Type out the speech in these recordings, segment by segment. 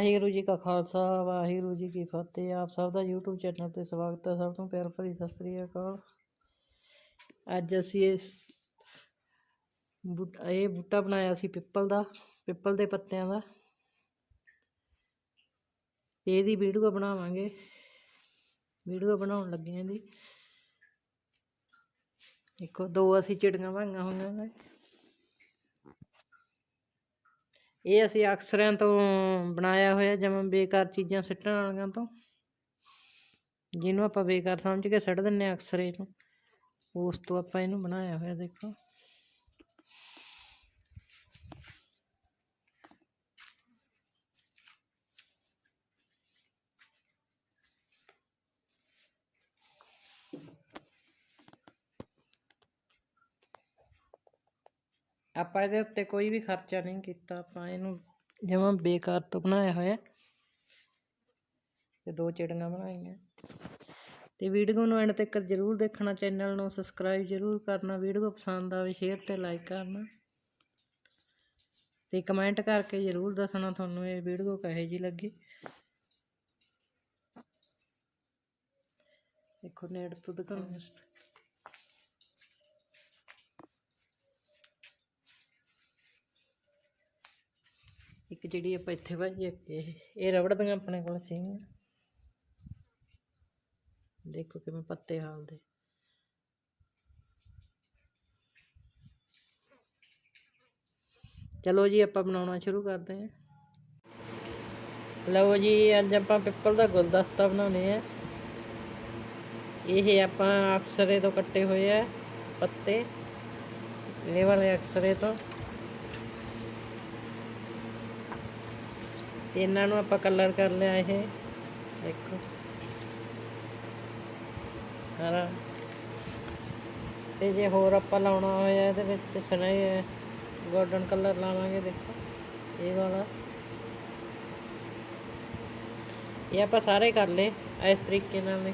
ਵਾਹਿਗੁਰੂ ਜੀ ਕਾ ਖਾਲਸਾ, ਵਾਹਿਗੁਰੂ ਜੀ ਕੀ ਫਤਿਹ। ਆਪ ਸਭ ਦਾ YouTube ਚੈਨਲ ਤੇ ਸਵਾਗਤ ਹੈ। ਸਭ ਨੂੰ ਪਿਆਰ ਭਰੀ ਸਤਿ ਸ੍ਰੀ ਅਕਾਲ। ਅੱਜ ਅਸੀਂ ਇਸ ਬੂਟ ਇਹ ਬੂਟਾ ਬਣਾਇਆ ਸੀ ਪਿੱਪਲ ਦਾ, ਪਿੱਪਲ ਦੇ ਪੱਤਿਆਂ ਦਾ। ਇਹਦੀ ਵੀਡੀਓ ਬਣਾਵਾਂਗੇ। ਵੀਡੀਓ ਬਣਾਉਣ ਲੱਗੇ ਆਂ ਦੀ ਦੇਖੋ, ਦੋ ਅਸੀਂ ਚਿੜੀਆਂ ਵਾਂਗੀਆਂ ਹੋਈਆਂ ਨੇ। ਇਹ ਅਸੀਂ ਅਕਸਰਿਆਂ ਤੋਂ ਬਣਾਇਆ ਹੋਇਆ ਜਿਵੇਂ ਬੇਕਾਰ ਚੀਜ਼ਾਂ ਸਿੱਟਣ ਵਾਲੀਆਂ ਤੋਂ। ਜਿਹਨੂੰ ਆਪਾਂ ਬੇਕਾਰ ਸਮਝ ਕੇ ਸਿੱਟ ਦਿੰਨੇ ਆ ਅਕਸਰੇ ਨੂੰ ਉਸ ਤੋਂ ਆਪਾਂ ਇਹਨੂੰ ਬਣਾਇਆ ਹੋਇਆ ਦੇਖੋ। ਆਪਾਂ ਇਹਦੇ ਉੱਤੇ ਕੋਈ ਵੀ ਖਰਚਾ ਨਹੀਂ ਕੀਤਾ, ਆਪਾਂ ਇਹਨੂੰ ਜਿਵੇਂ ਬੇਕਾਰ ਤੋਂ ਬਣਾਇਆ ਹੋਇਆ। ਤੇ ਦੋ ਚਿੜੀਆਂ ਬਣਾਈਆਂ। ਤੇ ਵੀਡੀਓ ਨੂੰ ਐਂਡ ਤੱਕ ਜਰੂਰ ਦੇਖਣਾ, ਚੈਨਲ ਨੂੰ ਸਬਸਕ੍ਰਾਈਬ ਜਰੂਰ ਕਰਨਾ, ਵੀਡੀਓ ਪਸੰਦ ਆਵੇ ਸ਼ੇਅਰ ਤੇ ਲਾਈਕ ਕਰਨਾ। ਤੇ ਕਮੈਂਟ ਕਰਕੇ ਜਰੂਰ ਦੱਸਣਾ ਤੁਹਾਨੂੰ ਇਹ ਵੀਡੀਓ ਕਿਹੋ ਜੀ ਲੱਗੀ। ਦੇਖੋ ਨੇੜ ਤੋਂ ਦਿਖਾਉਂਦੇ ਇੱਕ ਜਿਹੜੀ ਆਪਾਂ ਇੱਥੇ ਭਾਜੀ ਇੱਕ ਇਹ ਇਹ ਰਬੜ ਦੀਆਂ ਆਪਣੇ ਕੋਲ ਸੀਗੀਆਂ। ਦੇਖੋ ਕਿਵੇਂ ਪੱਤੇ ਹਾਲਦੇ। ਚਲੋ ਜੀ, ਆਪਾਂ ਬਣਾਉਣਾ ਸ਼ੁਰੂ ਕਰਦੇ ਹਾਂ। ਲਓ ਜੀ, ਅੱਜ ਆਪਾਂ ਪਿੱਪਲ ਦਾ ਗੁਲਦਸਤਾ ਬਣਾਉਣੇ ਆ। ਇਹ ਆਪਾਂ ਅਕਸਰੇ ਤੋਂ ਕੱਟੇ ਹੋਏ ਆ ਪੱਤੇ। ਇਹ ਵਾਲੇ ਅਕਸਰੇ ਤੋਂ। ਤੇ ਇਹਨਾਂ ਨੂੰ ਆਪਾਂ ਕਲਰ ਕਰ ਲਿਆ ਇਹ। ਦੇਖੋ। ਹਰਾ ਤੇ ਜੇ ਹੋਰ ਆਪਾਂ ਲਾਉਣਾ ਹੋਇਆ ਇਹਦੇ ਵਿੱਚ ਸਨੇ ਗੋਲਡਨ ਕਲਰ ਲਾਵਾਂਗੇ, ਦੇਖੋ। ਇਹ ਵਾਲਾ। ਇਹ ਆਪਾਂ ਸਾਰੇ ਕਰ ਲਏ ਇਸ ਤਰੀਕੇ ਨਾਲ। ਨੇ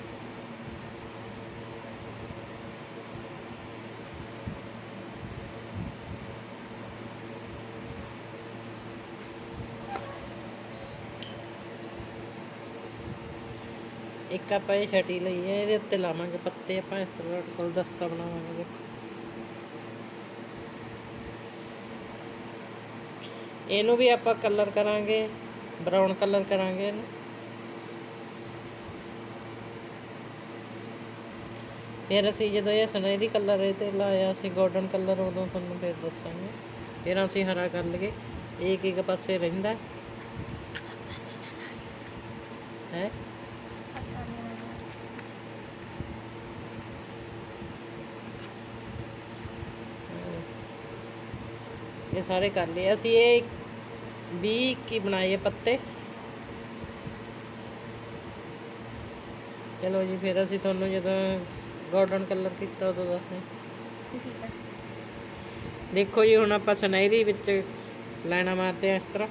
ਇੱਕ ਆਪਾਂ ਇਹ ਛਟੀ ਲਈ ਹੈ ਇਹਦੇ ਉੱਤੇ ਲਾਵਾਂਗੇ ਪੱਤੇ, ਆਪਾਂ ਇਸ ਤਰ੍ਹਾਂ ਕੋਲ ਦਸਤਾ ਬਣਾਵਾਂਗੇ। ਇਹਨੂੰ ਵੀ ਆਪਾਂ ਕਲਰ ਕਰਾਂਗੇ ਬਰਾਊਨ ਕਲਰ ਕਰਾਂਗੇ ਇਹਨੂੰ। ਫਿਰ ਅਸੀਂ ਜਦੋਂ ਇਹ ਸੁਨਹਿਰੀ ਕਲਰ ਇਹ ਤੇ ਲਾਇਆ ਅਸੀਂ ਗੋਲਡਨ ਕਲਰ ਉਦੋਂ ਤੁਹਾਨੂੰ ਫਿਰ ਦੱਸਾਂਗੇ। ਫਿਰ ਅਸੀਂ ਹਰਾ ਕਰ ਲਈਏ, ਇੱਕ ਇੱਕ ਪਾਸੇ ਰਹਿੰਦਾ। ਹੈ? ਇਹ ਸਾਰੇ ਕਰ ਲਏ। ਅਸੀਂ ਇਹ 20 ਕੀ ਬਣਾਏ ਪੱਤੇ। ਚਲੋ ਜੀ ਫਿਰ ਅਸੀਂ ਤੁਹਾਨੂੰ ਜਦੋਂ ਗੋਲਡਨ ਕਲਰ ਕੀਤਾ ਉਦੋਂ ਦੱਸਦੇ। ਦੇਖੋ ਜੀ ਹੁਣ ਆਪਾਂ ਸੁਨਹਿਰੀ ਵਿੱਚ ਲਾਈਨਾਂ ਮਾਰਦੇ ਆ ਇਸ ਤਰ੍ਹਾਂ।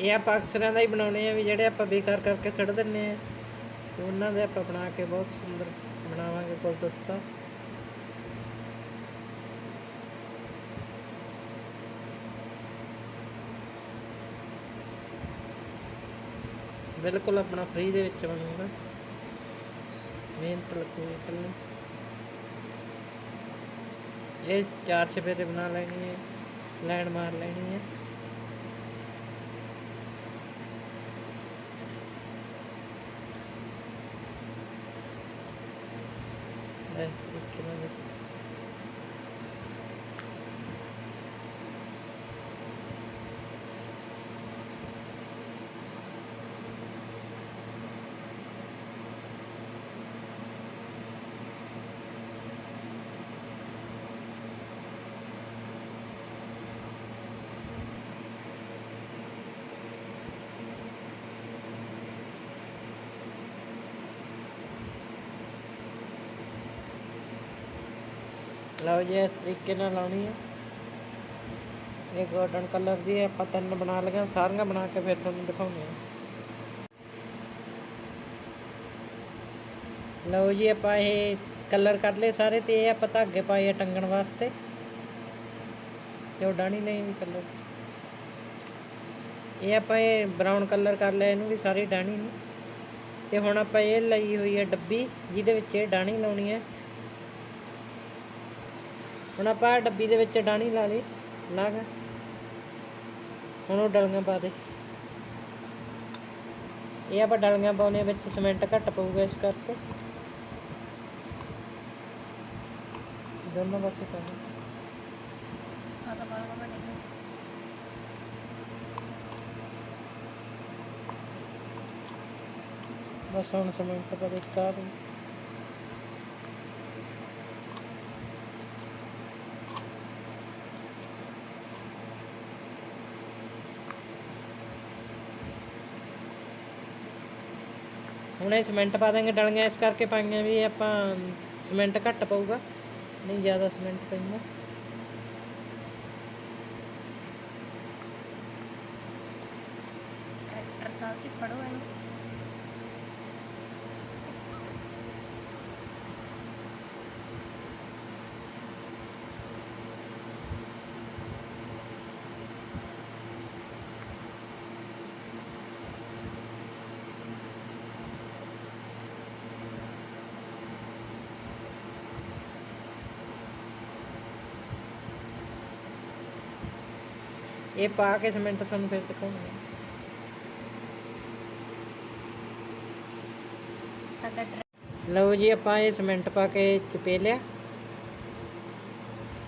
ਇਹ ਆਪਾਂ ਅਕਸਰਾਂ ਦਾ ਹੀ ਬਣਾਉਣੇ ਆ ਵੀ ਜਿਹੜੇ ਆਪਾਂ ਬੇਕਾਰ ਕਰਕੇ ਛੱਡ ਦਿੰਨੇ ਆ ਉਹਨਾਂ ਦੇ ਆਪਾਂ ਬਣਾ ਕੇ ਬਹੁਤ ਸੁੰਦਰ ਬਣਾਵਾਂਗੇ ਗੁਲਦਸਤਾ। ਬਿਲਕੁਲ ਆਪਣਾ ਫ੍ਰੀ ਦੇ ਵਿੱਚ ਬਣੂਗਾ। ਮਿਹਨਤ ਲੱਗੂਗੀ ਕੱਲੀ ਇਹ ਚਾਰ ਚਪੇਰੇ ਬਣਾ ਲੈਣੀ ਹੈ, ਲੈਣ ਮਾਰ ਲੈਣੀ ਹੈ। ਇਸ ਤਰੀਕੇ ਨਾਲ ਦੇਖੋ। ਲਓ ਜੀ, ਇਸ ਤਰੀਕੇ ਨਾਲ ਲਾਉਣੀ ਹੈ। ਇਹ ਗੋਲਡਨ ਕਲਰ ਦੀ ਆਪਾਂ ਤਿੰਨ ਬਣਾ ਲਈਆਂ, ਸਾਰੀਆਂ ਬਣਾ ਕੇ ਫਿਰ ਤੁਹਾਨੂੰ ਦਿਖਾਉਂਦੇ ਹਾਂ। ਲਓ ਜੀ, ਆਪਾਂ ਇਹ ਕਲਰ ਕਰ ਲਏ ਸਾਰੇ ਤੇ ਇਹ ਆਪਾਂ ਧਾਗੇ ਪਾਏ ਆ ਟੰਗਣ ਵਾਸਤੇ। ਤੇ ਉਹ ਡਾਣੀ ਨਹੀਂ ਵੀ ਕਲਰ। ਇਹ ਆਪਾਂ ਇਹ ਬਰਾਊਨ ਕਲਰ ਕਰ ਲਿਆ, ਇਹਨੂੰ ਵੀ ਸਾਰੀ ਡਾਣੀ ਨੂੰ। ਤੇ ਹੁਣ ਆਪਾਂ ਇਹ ਲਈ ਹੋਈ ਹੈ ਡੱਬੀ, ਜਿਹਦੇ ਵਿੱਚ ਇਹ ਡਾਣੀ ਲਾਉਣੀ ਹੈ। ਹੁਣ ਆਪਾਂ ਡੱਬੀ ਦੇ ਵਿੱਚ ਡਾਣੀ ਲਾ ਲਈ, ਲਾ ਕੇ। ਹੁਣ ਉਹ ਡਲੀਆਂ ਪਾ ਦੇ। ਇਹ ਆਪਾਂ ਡਲੀਆਂ ਪਾਉਣੇ ਵਿੱਚ ਸੀਮੈਂਟ ਘੱਟ ਪਊਗਾ ਇਸ ਕਰਕੇ। ਦੋਨੋਂ ਪਾਸੇ ਪਾ ਬਸ ਹੁਣ ਸੀਮੈਂਟ ਪਾ ਦੇ ਕਾ ਦੇ। ਹੁਣੇ ਇਹ ਸੀਮੈਂਟ ਪਾ ਦਾਂਗੇ, ਡਲੀਆਂ ਇਸ ਕਰਕੇ ਪਾਈਆਂ ਵੀ ਆਪਾਂ ਸੀਮੈਂਟ ਘੱਟ ਪਊਗਾ। ਨਹੀਂ, ਜ਼ਿਆਦਾ ਸੀਮੈਂਟ ਪੈਂਦਾ। ਟਰੈਕਟਰ ਸਾਹਿਬ ਜੀ ਫੜੋ ਇਹਨੂੰ। ਇਹ ਪਾ ਕੇ ਸੀਮੈਂਟ ਤੁਹਾਨੂੰ ਫਿਰ ਦਿਖਾਉਂਗੇ ਸਾਡਾ ਲਓ ਜੀ ਆਪਾਂ ਇਹ ਸੀਮੈਂਟ ਪਾ ਕੇ ਚਪੇ ਲਿਆ।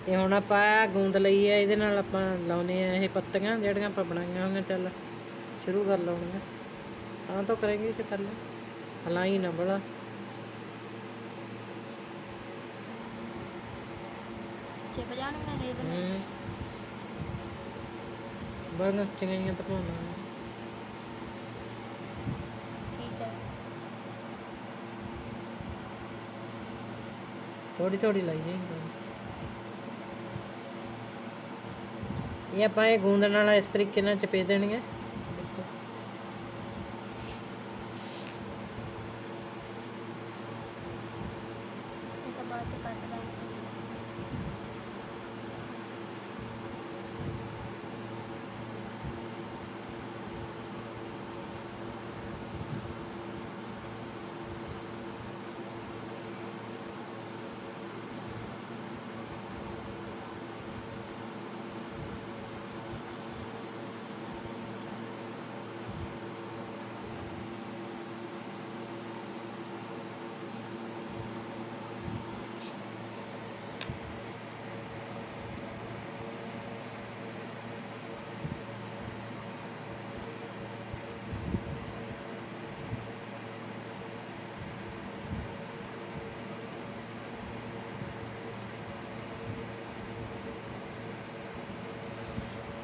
ਤੇ ਹੁਣ ਆਪਾਂ ਗੂੰਦ ਲਈ ਹੈ ਇਹਦੇ ਨਾਲ ਆਪਾਂ ਲਾਉਨੇ ਆ ਇਹ ਪੱਤੀਆਂ ਜਿਹੜੀਆਂ ਆਪਾਂ ਬਣਾਈਆਂ ਹੋਈਆਂ ਚੱਲ ਸ਼ੁਰੂ ਕਰ ਲਾਉਣੀਆਂ ਤਾਂ ਤਾਂ ਕਰਾਂਗੇ ਕਿ ਥੱਲੇ ਹਲਾਈ ਨਾ ਬੜਾ। ਚਿਪ ਜਾਣਗੀਆਂ ਨੇ ਇਹਦੇ ਨਾਲ। ਚੰਗੀਆਂ ਤਾਂ ਪਾਉਣਾ ਠੀਕ ਹੈ। ਥੋੜੀ ਥੋੜੀ ਲਾਈ ਜਾਈਂ ਇਹ ਆਪਾਂ ਇਹ ਗੂੰਦ ਨਾਲ ਇਸ ਤਰੀਕੇ ਨਾਲ ਚਪੇ ਦੇਣਗੇ ਦੇਖੋ ਇਹ ਤਾਂ ਬਾਅਦ ਚ ਕੱਟ ਦਾਂਗੇ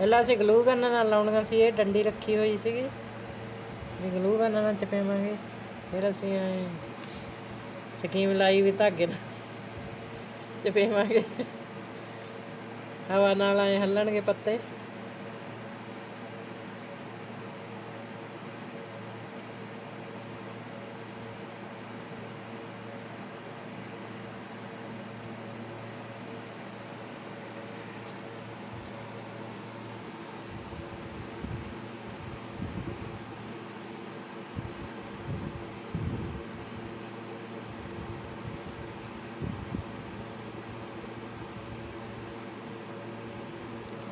ਪਹਿਲਾਂ ਅਸੀਂ ਗਲੂ ਗਨ ਨਾਲ ਲਾਉਣੀਆਂ ਸੀ, ਇਹ ਡੰਡੀ ਰੱਖੀ ਹੋਈ ਸੀਗੀ। ਵੀ ਗਲੂ ਗਨ ਨਾਲ ਚਪੇਵਾਂਗੇ। ਫਿਰ ਅਸੀਂ ਐਂ ਸਕੀਮ ਲਾਈ ਵੀ ਧਾਗੇ ਨਾਲ ਚਪੇਵਾਂਗੇ। ਹਵਾ ਨਾਲ ਐ ਹੱਲਣਗੇ ਪੱਤੇ।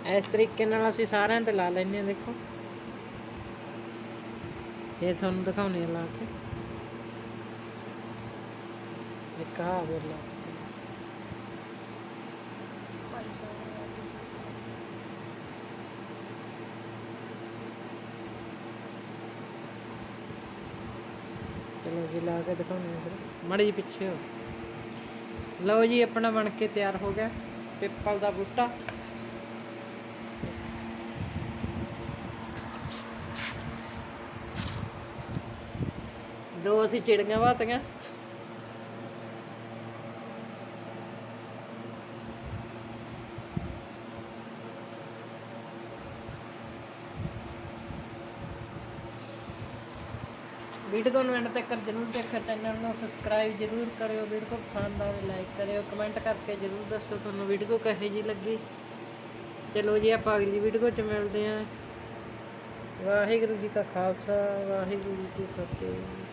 ਇਸ ਤਰੀਕੇ ਨਾਲ ਅਸੀਂ ਸਾਰਿਆਂ ਤੇ ਲਾ ਲੈਂਦੇ ਹਾਂ, ਦੇਖੋ। ਇਹ ਤੁਹਾਨੂੰ ਦਿਖਾਉਣੇ ਆ ਲਾ ਕੇ। ਇੱਕ ਆ ਬੋਲਾ ਚਲੋ ਜੀ, ਲਾ ਕੇ ਦਿਖਾਉਣੇ ਆ ਫਿਰ। ਮੜੀ ਜੀ ਪਿੱਛੇ ਹੋ। ਲਓ ਜੀ, ਆਪਣਾ ਬਣ ਕੇ ਤਿਆਰ ਹੋ ਗਿਆ। ਪਿੱਪਲ ਦਾ ਬੂਟਾ। ਦੋ ਅਸੀਂ ਚਿੜੀਆਂ ਵਾਤੀਆਂ ਵੀਡੀਓ ਨੂੰ ਐਂਡ ਤੱਕ ਜਰੂਰ ਦੇਖੋ ਚੈਨਲ ਨੂੰ ਸਬਸਕ੍ਰਾਈਬ ਜਰੂਰ ਕਰਿਓ, ਵੀਡੀਓ ਪਸੰਦ ਆਵੇ ਲਾਈਕ ਕਰਿਓ ਕਮੈਂਟ ਕਰਕੇ ਜਰੂਰ ਦੱਸੋ ਤੁਹਾਨੂੰ ਵੀਡੀਓ ਕਿਹੋ ਜਿਹੀ ਲੱਗੀ। ਚਲੋ ਜੀ, ਆਪਾਂ ਅਗਲੀ ਵੀਡੀਓ 'ਚ ਮਿਲਦੇ ਆਂ ਵਾਹਿਗੁਰੂ ਜੀ ਕਾ ਖਾਲਸਾ, ਵਾਹਿਗੁਰੂ ਜੀ ਕੀ ਫਤਿਹ।